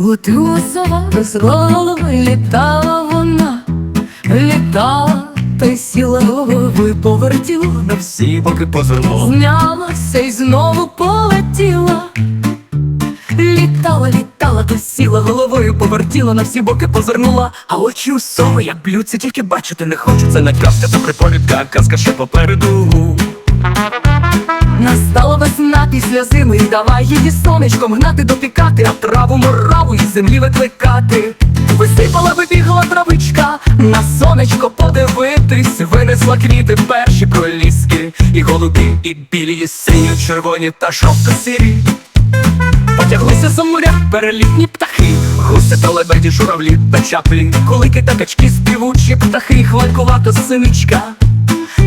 Летила сова без голови, літала вона, літала та й сіла голови, повертіла, на всі боки позирнула. знялася й знову полетіла. Літала, літала, та сіла головою, повертіла, на всі боки позирнула. А очі у сови, як блються, тільки бачити не. Це не казка, це приповідка, казка ще попереду. І давай її сонечком гнати допікати, а траву мораву із землі викликати. Висипала, вибігла травичка, на сонечко подивитись, винесла квіти перші проліски, І голубі, і білі, і сині, червоні та жовто-сірі. потяглися за моря перелітні птахи, Гуси та лебеді, журавлі та чаплі. кулики та качки, співучі птахи, хвалькувата синичка.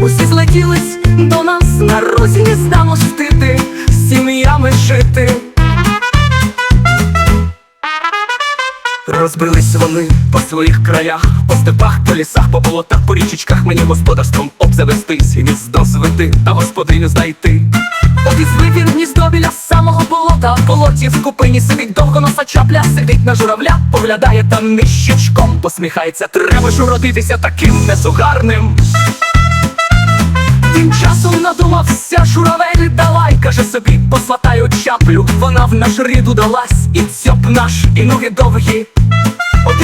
Усі злетілись до нас на розі гнізда мостити, з сім'ями жити. Розбились вони по своїх краях, по степах, по лісах, по болотах, по річечках. Мені господарством обзавестись, і гніздо звити та господиню знайти. Обізвив він гніздо біля самого болота В болоті в купині сидить довго носа чапля Сидить на журавля, поглядає там нищечком Посміхається, треба ж уродитися таким несугарним. Тим часом надумався журавель Давай, каже собі, посватаю чаплю Вона в наш рід удалась І цьоп наш, і ноги довгі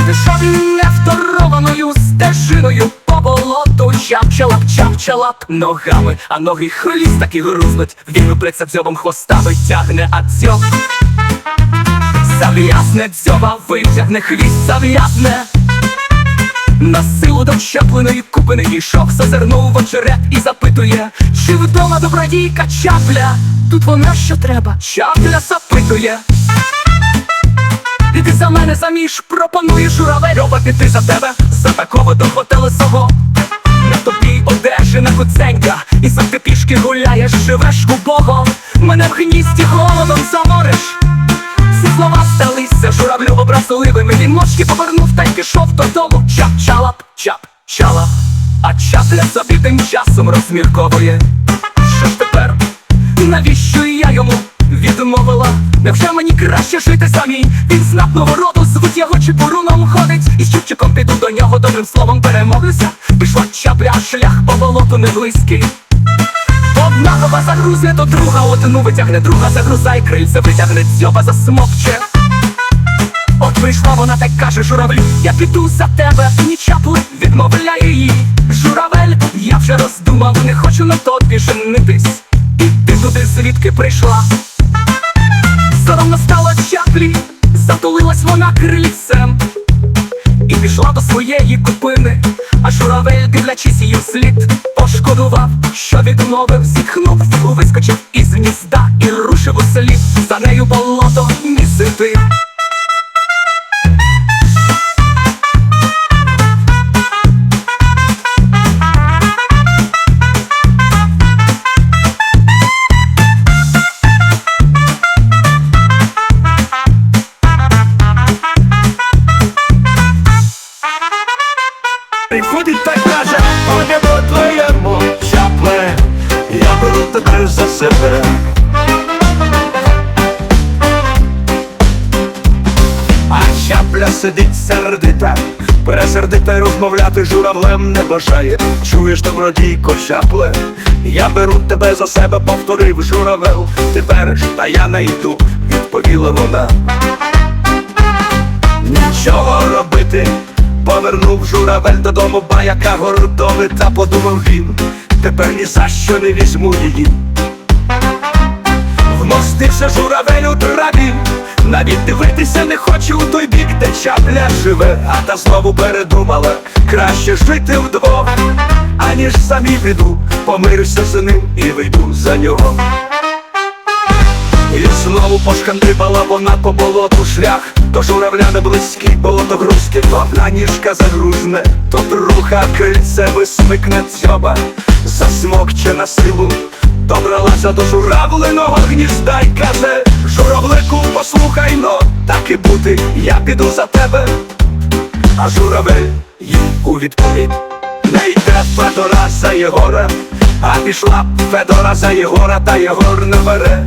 пішов невторованою стежиною По болоту чапчалап, чапчалап Ногами, а ноги хліст таки грузнуть. Він виплеться дзьобом хвоста витягне, а дзьоб зав'язне дзьоба, витягне хвіст, зав'язне. На силу до чапленої купини дійшов, зазирнув в очерет і запитує, чи вдома добродійка чапля? Тут вона що треба, чапля запитує. Іди за мене заміж, пропонує журавель Треба піти за тебе, за такого до телесого. На тобі одежина куценька, і сам ти пішки гуляєш, живеш убого. Мене в гністі голодом замориш. Мочки повернув та й пішов додому. Чап-чалап, чап-чалап. А чапля собі тим часом розмірковує. Що ж тепер? Навіщо я йому відмовила? Невже мені краще жити самій? Він знатного роду, звуть його чепуруном ходить. І з чубчиком піду до нього добрим словом перемовлюся. Пішла чапля, шлях по болоту не близький. Одна нога загрузне, то друга одну витягне, друга загрузай, крильце витягне, дзьоба засмокче. От вийшла вона так каже журавлю, я піду за тебе, ні чапли, відмовляє її. Журавель, я вже роздумав, не хочу на тобі женитись. Ти туди звідки прийшла. Соромно стало чаплі, затулилась вона крильцем. І пішла до своєї купини, а журавель, дивлячись її вслід, пошкодував, що відмовив, зітхнув, вискочив із гнізда і рушив у слід. За нею болото місити. Приходить та й каже, о небо твоєму чапле, я беру тебе за себе. А чапля сидить сердита, пересердита й розмовляти журавлем не бажає. Чуєш добродійко, чапле, я беру тебе за себе, повторив журавел. Ти береш, та я не йду, відповіла вона. Нічого робити, повернув журавель додому, баяка гордовита, подумав він, тепер ні за що не візьму її. Вмостився журавель у траві, навіть дивитися не хочу у той бік, де чапля живе, а та знову передумала, краще жити вдвох, аніж самі піду, помирюся з ним і вийду за нього. І знову пошкандибала вона по болоту шлях До журавля не близький, болото грузьке, то одна ніжка загрузне, то друга крильце висмикне дзьоба, засмокче на силу, добралася до журавлиного гнізда й каже Журавлику, послухай но, так і бути, я піду за тебе. А журавель їм у відповідь Не йде Федора за Єгора, а пішла б Федора за Єгора, та Єгор не бере.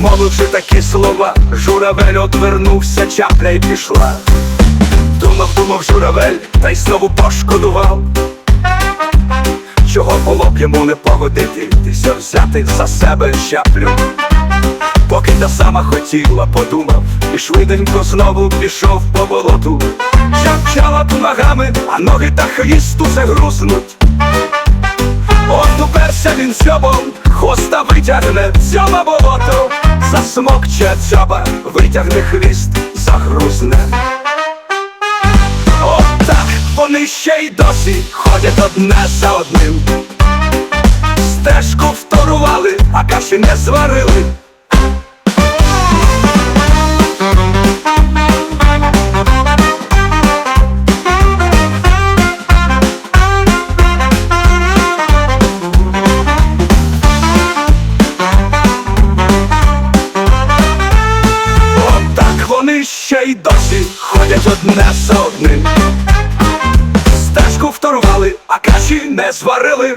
Мовивши такі слова, журавель одвернувся, чапля й пішла. Думав, думав журавель, та й знову пошкодував. Чого було б йому не погодитися взяти за себе чаплю. Поки та сама хотіла, подумав, і швиденько знову пішов по болоту. Чапчала ту ногами, а ноги та хвіст усе грузнуть. От уперся він дзьобом, хвоста витягне дзьоба болото, засмокче дзьоба, витягне хвіст, загрузне. От так вони ще й досі ходять одне за одним. Стежку вторували, а каші не зварили. Досі ходять одне за одним. Стежку вторували, а каші не зварили.